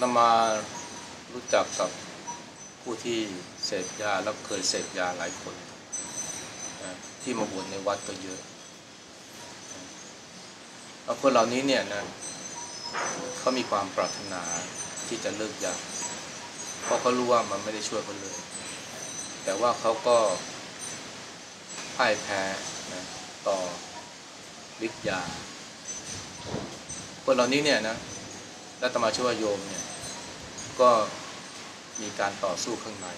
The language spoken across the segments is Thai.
ตมารู้จักกับผู้ที่เสพยาแล้วเคยเสพยาหลายคนนะที่มาบวชในวัดก็เยอะแล้วคนเหล่านี้เนี่ยนะเขามีความปรารถนาที่จะเลิกยาเพราะเขารู้ว่ามันไม่ได้ช่วยเขาเลย แต่ว่าเขาก็พ่ายแพ้นะต่อฤทธิ์ยาคนเหล่านี้เนี่ยนะและตมาชื่อว่าโยมเนี่ย ก็มีการต่อสู้ข้างใน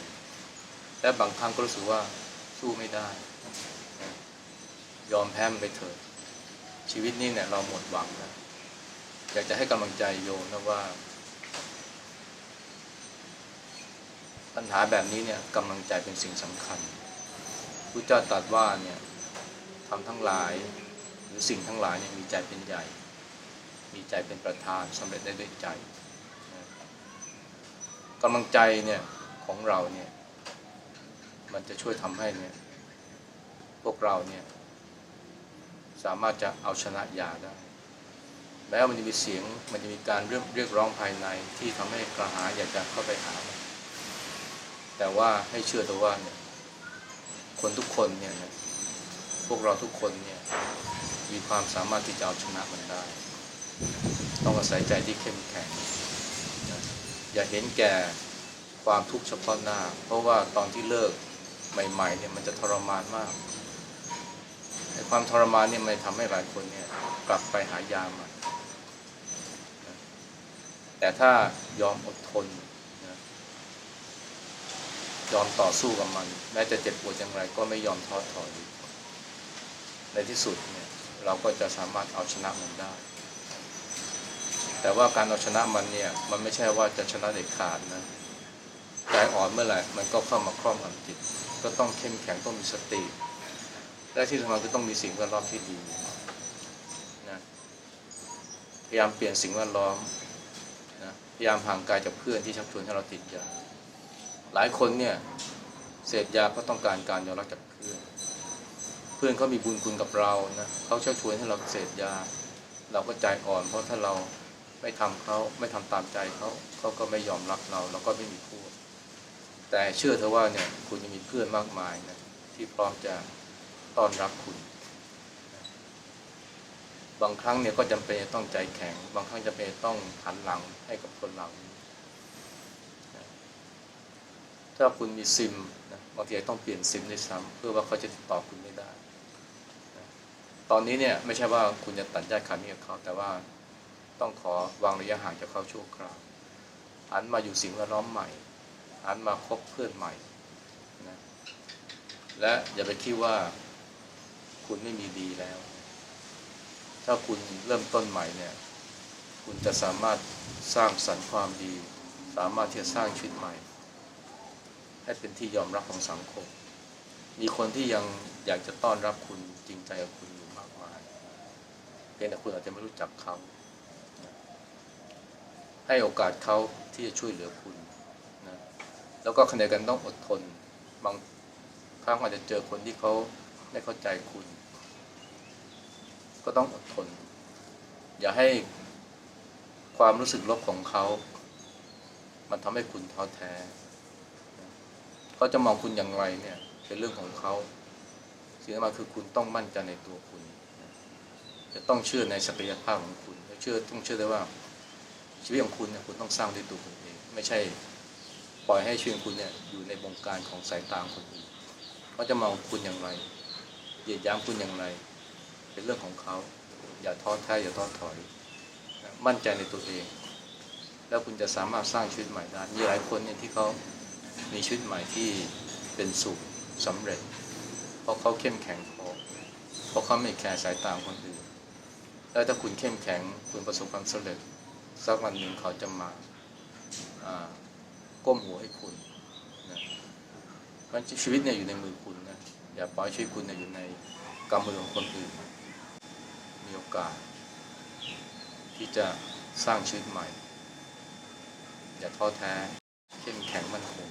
และบางครั้งก็รู้สึกว่าสู้ไม่ได้ ยอมแพ้มันไปเถิดชีวิตนี้เนี่ยเราหมดหวังนะอยากจะให้กำลังใจโยมนะว่า ปัญหาแบบนี้เนี่ยกำลังใจเป็นสิ่งสำคัญพระเจ้าตรัสว่าเนี่ยทำทั้งหลายหรือสิ่งทั้งหลายเนี่ยมีใจเป็นใหญ่ มีใจเป็นประธานสำเร็จได้ด้วยใจ กำลังใจเนี่ยของเราเนี่ยมันจะช่วยทำให้เนี่ยพวกเราเนี่ยสามารถจะเอาชนะยาได้แม้ว่ามันจะมีเสียงมันจะมีการเรียกเรียกร้องภายในที่ทำให้กระหายอยากจะเข้าไปหา แต่ว่าให้เชื่อตัวว่าเนี่ยคนทุกคนเนี่ยพวกเราทุกคนเนี่ยมีความสามารถที่จะเอาชนะมันได้ ต้องอาศัยใจที่เข้มแข็ง อย่าเห็นแก่ความทุกข์เฉพาะหน้า เพราะว่าตอนที่เลิกใหม่ ๆ เนี่ยมันจะทรมานมากไอ้ความทรมานเนี่ยมันทำให้หลายคนเนี่ยกลับไปหายาม่นะแต่ถ้ายอมอดทนนะยอมต่อสู้กับมันแม้จะเจ็บปวดอย่างไรก็ไม่ยอมท้อถอยในที่สุดเนี่ยเราก็จะสามารถเอาชนะมันได้ แต่ว่าการเอาชนะมันเนี่ย มันไม่ใช่ว่าจะชนะเด็ดขาดนะใจอ่อนเมื่อไหร่มันก็เข้ามาครอบงำจิต ก็ต้องเข้มแข็งต้องมีสติ และที่สำคัญคือต้องมีสิ่งแวดล้อมที่ดีนะพยายามเปลี่ยนสิ่งแวดล้อมนะพยายามห่างไกลจากเพื่อนที่ชักชวนให้เราติดยาหลายคนเนี่ยเสพยาเพราะต้องการการยอมรับจากเพื่อน เพื่อนเขามีบุญคุณกับเรานะเขาชักชวนให้เราเสพยา เราก็ใจอ่อนเพราะถ้าเรา ไม่ทำเขาไม่ทำตามใจเขาเขาก็ไม่ยอมรับเราเราก็ไม่มีพวก แต่เชื่อเถอะว่าเนี่ยคุณยังมีเพื่อนมากมายนะที่พร้อมจะต้อนรับคุณ บางครั้งเนี่ยก็จำเป็นต้องใจแข็ง บางครั้งจำเป็นต้องหันหลังให้กับคนเหล่าถ้าคุณมีซิมนะบางทีต้องเปลี่ยนซิมด้วยซ้ำเพื่อว่าเขาจะติดต่อคุณไม่ได้ ตอนนี้เนี่ยไม่ใช่ว่าคุณจะตัดญาติขาดมิตรกับเขาแต่ว่า ต้องขอวางระยะห่างจากเขาชั่วคราวหันมาอยู่สิ่งแวดล้อมใหม่หันมาคบเพื่อนใหม่นะและอย่าไปคิดว่าคุณไม่มีดีแล้ว ถ้าคุณเริ่มต้นใหม่เนี่ยคุณจะสามารถสร้างสรรค์ความดี สามารถที่จะสร้างชีวิตใหม่ ให้เป็นที่ยอมรับของสังคม มีคนที่ยังอยากจะต้อนรับคุณจริงใจกับคุณอยู่มากมายเพียงแต่คุณอาจจะไม่รู้จักเขา ให้โอกาสเขาที่จะช่วยเหลือคุณนะแล้วก็ขณะเดียวกันต้องอดทน บางครั้งอาจจะเจอคนที่เขาไม่เข้าใจคุณ ก็ต้องอดทน อย่าให้ความรู้สึกลบของเขา มันทำให้คุณท้อแท้เขาจะมองคุณอย่างไรเนี่ย เป็นเรื่องของเขาสิ่งที่มาคือคุณต้องมั่นใจในตัวคุณ จะต้องเชื่อในศักยภาพของคุณ เชื่อต้องเชื่อได้ว่า ชีวิตของคุณเนี่ยคุณต้องสร้างด้วยตัวคุณเอง ไม่ใช่ปล่อยให้ชีวิตของคุณเนี่ยอยู่ในวงการของสายตาคนอื่นเขาจะมองคุณอย่างไรเหยียดย้ำคุณอย่างไร เป็นเรื่องของเขาอย่าท้อแท้อย่าท้อถอย มั่นใจในตัวเอง แล้วคุณจะสามารถสร้างชีวิตใหม่ได้มีหลายคนเนี่ยที่เขามีชีวิตใหม่ที่เป็นสุขสำเร็จ เพราะเขาเข้มแข็งพอเพราะเขาไม่แคร์สายตาคนอื่นแล้วถ้าคุณเข้มแข็งคุณประสบความสำเร็จ สักวันหนึ่งเขาจะมาก้มหัวให้คุณนะเพราะชีวิตเนี่ยอยู่ในมือคุณนะอย่าปล่อยชีวิตคุณเนี่ยอยู่ในกำมือของคนอื่นมีโอกาส ที่จะสร้างชีวิตใหม่ อย่าท้อแท้เข้มแข็งมั่นคง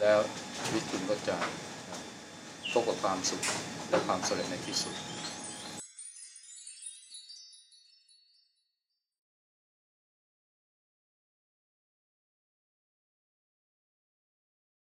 แล้วชีวิตคุณก็จะพบกับความสุขและความสำเร็จในที่สุด